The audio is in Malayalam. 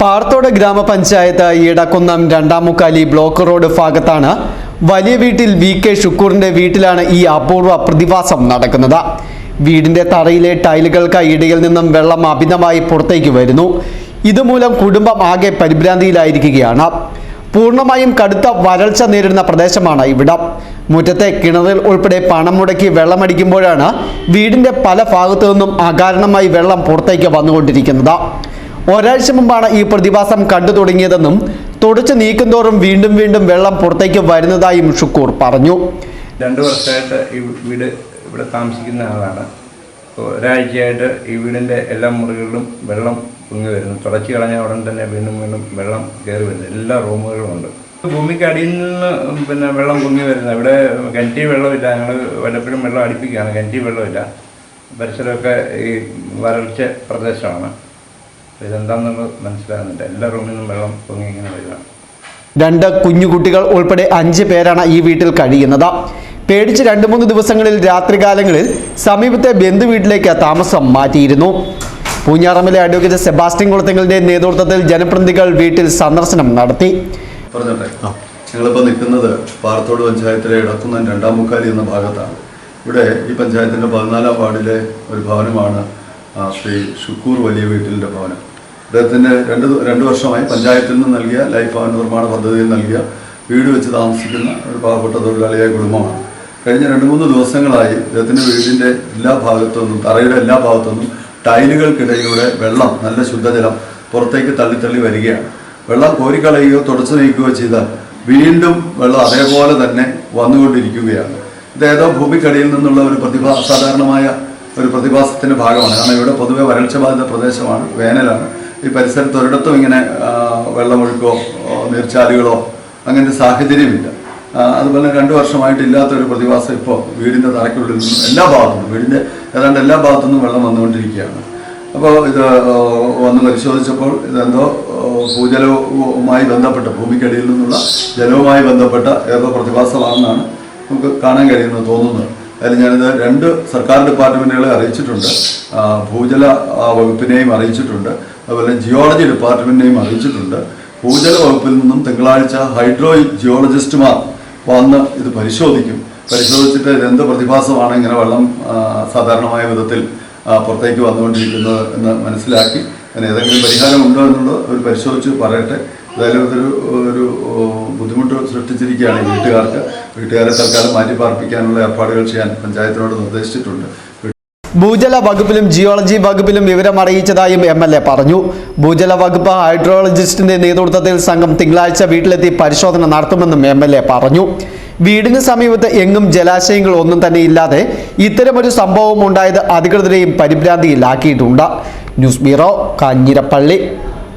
പാർത്തോട് ഗ്രാമപഞ്ചായത്ത് ഈടക്കുന്നം രണ്ടാമുക്കാലി ബ്ലോക്ക് റോഡ് ഭാഗത്താണ് വലിയ വീട്ടിൽ വി കെ ഷുക്കൂറിന്റെ വീട്ടിലാണ് ഈ അപൂർവ പ്രതിഭാസം നടക്കുന്നത്. വീടിന്റെ തറയിലെ ടൈലുകൾക്ക് ഇടയിൽ നിന്നും വെള്ളം അമിതമായി പുറത്തേക്ക് വരുന്നു. ഇതുമൂലം കുടുംബം ആകെ പരിഭ്രാന്തിയിലായിരിക്കുകയാണ്. പൂർണമായും കടുത്ത വരൾച്ച നേരിടുന്ന പ്രദേശമാണ് ഇവിടം. മുറ്റത്തെ കിണറിൽ ഉൾപ്പെടെ പണം മുടക്കി വെള്ളമടിക്കുമ്പോഴാണ് വീടിന്റെ പല ഭാഗത്തു നിന്നും അകാരണമായി വെള്ളം പുറത്തേക്ക് വന്നുകൊണ്ടിരിക്കുന്നത്. ഒരാഴ്ച മുമ്പാണ് ഈ പ്രതിഭാസം കണ്ടു തുടങ്ങിയതെന്നും തുടച്ചു നീക്കുന്തോറും വീണ്ടും വീണ്ടും വെള്ളം പുറത്തേക്ക് വരുന്നതായും ഷുക്കൂർ പറഞ്ഞു. രണ്ടു വർഷമായിട്ട് ഈ വീട് ഇവിടെ താമസിക്കുന്ന ആളാണ്. ഒരാഴ്ചയായിട്ട് ഈ വീടിന്റെ എല്ലാ മുറികളിലും വെള്ളം പൊങ്ങി വരുന്നു. തുടച്ചു കളഞ്ഞ ഉടൻ തന്നെ വീണ്ടും വീണ്ടും വെള്ളം കയറി വരുന്നു. എല്ലാ റൂമുകളും ഉണ്ട്. ഭൂമിക്ക് അടിയിൽ നിന്ന് പിന്നെ വെള്ളം പൊങ്ങി വരുന്നത് ഇവിടെ കിണറ്റി വെള്ളമില്ല. ഞങ്ങൾ വല്ലപ്പോഴും വെള്ളം അടുപ്പിക്കുകയാണ്. കിണറ്റി വെള്ളമില്ല. പരിസരമൊക്കെ ഈ വരൾച്ച പ്രദേശമാണ്. മനസ്സിലാകുന്നില്ല. എല്ലാ റൂമിൽ നിന്നും വെള്ളം പൊങ്ങി ഇങ്ങനെ രണ്ട് കുഞ്ഞുകുട്ടികൾ ഉൾപ്പെടെ അഞ്ച് പേരാണ് ഈ വീട്ടിൽ കഴിയുന്നത്. പേടിച്ച് രണ്ട് മൂന്ന് ദിവസങ്ങളിൽ രാത്രികാലങ്ങളിൽ സമീപത്തെ ബന്ധു വീട്ടിലേക്ക് താമസം മാറ്റിയിരുന്നു. പൂഞ്ഞാറമ്മിലെ അഡ്വക്കേറ്റ് സെബാസ്റ്റ്യൻ കുളത്തിങ്ങളുടെ നേതൃത്വത്തിൽ ജനപ്രതിനിധികൾ വീട്ടിൽ സന്ദർശനം നടത്തി. ഞങ്ങളിപ്പോൾ നിൽക്കുന്നത് പാറത്തോട് പഞ്ചായത്തിലെ ഇടക്കുന്നൻ രണ്ടാം മുക്കാലി എന്ന ഭാഗത്താണ്. ഇവിടെ ഈ പഞ്ചായത്തിന്റെ പതിനാലാം വാർഡിലെ ഒരു ഭവനമാണ് ആ, ശ്രീ ഷുക്കൂർ വലിയ വീട്ടിലിന്റെ ഭവനം. അദ്ദേഹത്തിന് രണ്ട് രണ്ട് വർഷമായി പഞ്ചായത്തിൽ നിന്ന് നൽകിയ ലൈഫ് ഭവൻ നിർമ്മാണ പദ്ധതിയിൽ നൽകിയ വീട് വെച്ച് താമസിക്കുന്ന ഒരു പാവപ്പെട്ട തൊഴിലാളിയായ കുടുംബമാണ്. കഴിഞ്ഞ രണ്ട് മൂന്ന് ദിവസങ്ങളായി അദ്ദേഹത്തിന്റെ വീടിന്റെ എല്ലാ ഭാഗത്തു നിന്നും തറയുടെ എല്ലാ ഭാഗത്തു നിന്നും ടൈലുകൾക്കിടയിലൂടെ വെള്ളം നല്ല ശുദ്ധജലം പുറത്തേക്ക് തള്ളിത്തള്ളി വരികയാണ്. വെള്ളം കോരിക്കളയുകയോ തുടച്ചു നീക്കുകയോ ചെയ്താൽ വീണ്ടും വെള്ളം അതേപോലെ തന്നെ വന്നുകൊണ്ടിരിക്കുകയാണ്. ഇത് ഏതോ ഭൂമിക്കടിയിൽ നിന്നുള്ള ഒരു പ്രതിഭാ അസാധാരണമായ ഒരു പ്രതിഭാസത്തിന്റെ ഭാഗമാണ്. കാരണം ഇവിടെ പൊതുവെ വരൾച്ച ബാധിത പ്രദേശമാണ് വേനലാണ്. ഈ പരിസരത്ത് ഒരിടത്തും ഇങ്ങനെ വെള്ളമൊഴുക്കോ നീർച്ചാലുകളോ അങ്ങനത്തെ സാഹചര്യമില്ല. അതുപോലെ രണ്ടു വർഷമായിട്ട് ഇല്ലാത്തൊരു പ്രതിഭാസം ഇപ്പോൾ വീടിന്റെ തറയ്ക്കുള്ളിൽ നിന്നും എല്ലാ ഭാഗത്തുനിന്നും വീടിന്റെ ഏതാണ്ട് എല്ലാ ഭാഗത്തു നിന്നും വെള്ളം വന്നുകൊണ്ടിരിക്കുകയാണ്. അപ്പോൾ ഇത് വന്ന് പരിശോധിച്ചപ്പോൾ ഇതെന്തോ ഭൂജലവുമായി ബന്ധപ്പെട്ട ഭൂമിക്കടിയിൽ നിന്നുള്ള ജലവുമായി ബന്ധപ്പെട്ട ഏതോ പ്രതിഭാസമാണെന്നാണ് നമുക്ക് കാണാൻ കഴിയുന്നത് തോന്നുന്നത്. അതിൽ ഞാനിത് രണ്ട് സർക്കാർ ഡിപ്പാർട്ട്മെന്റുകളെ അറിയിച്ചിട്ടുണ്ട്. ഭൂജല വകുപ്പിനെയും അറിയിച്ചിട്ടുണ്ട്. അതുപോലെ ജിയോളജി ഡിപ്പാർട്ട്മെന്റിനെയും അറിയിച്ചിട്ടുണ്ട്. ഭൂജല വകുപ്പിൽ നിന്നും തിങ്കളാഴ്ച ഹൈഡ്രോ ജിയോളജിസ്റ്റുമാർ വന്ന് ഇത് പരിശോധിക്കും. പരിശോധിച്ചിട്ട് ഇതെന്ത് പ്രതിഭാസമാണ് ഇങ്ങനെ വെള്ളം സാധാരണമായ വിധത്തിൽ പുറത്തേക്ക് വന്നുകൊണ്ടിരിക്കുന്നത് എന്ന് മനസ്സിലാക്കി. അതിന് ഏതെങ്കിലും പരിഹാരമുണ്ടോ എന്നുള്ളത് അവർ പരിശോധിച്ച് പറയട്ടെ. എന്തായാലും ഇതൊരു ഒരു ബുദ്ധിമുട്ട് സൃഷ്ടിച്ചിരിക്കുകയാണ് വീട്ടുകാർക്ക്. വീട്ടുകാരെ തൽക്കാലം മാറ്റി പാർപ്പിക്കാനുള്ള ഏർപ്പാടുകൾ ചെയ്യാൻ പഞ്ചായത്തിനോട് നിർദ്ദേശിച്ചിട്ടുണ്ട്. ഭൂജല വകുപ്പിലും ജിയോളജി വകുപ്പിലും വിവരം അറിയിച്ചതായും എം എൽ എ പറഞ്ഞു. ഭൂജല വകുപ്പ് ഹൈഡ്രോളജിസ്റ്റിന്റെ നേതൃത്വത്തിൽ സംഘം തിങ്കളാഴ്ച വീട്ടിലെത്തി പരിശോധന നടത്തുമെന്നും എം എൽ എ പറഞ്ഞു. വീടിന് സമീപത്ത് എങ്ങും ജലാശയങ്ങൾ ഒന്നും തന്നെ ഇല്ലാതെ ഇത്തരമൊരു സംഭവം ഉണ്ടായത് അധികൃതരെയും പരിഭ്രാന്തിയിലാക്കിയിട്ടുണ്ട്. News bureau Kanjirappally.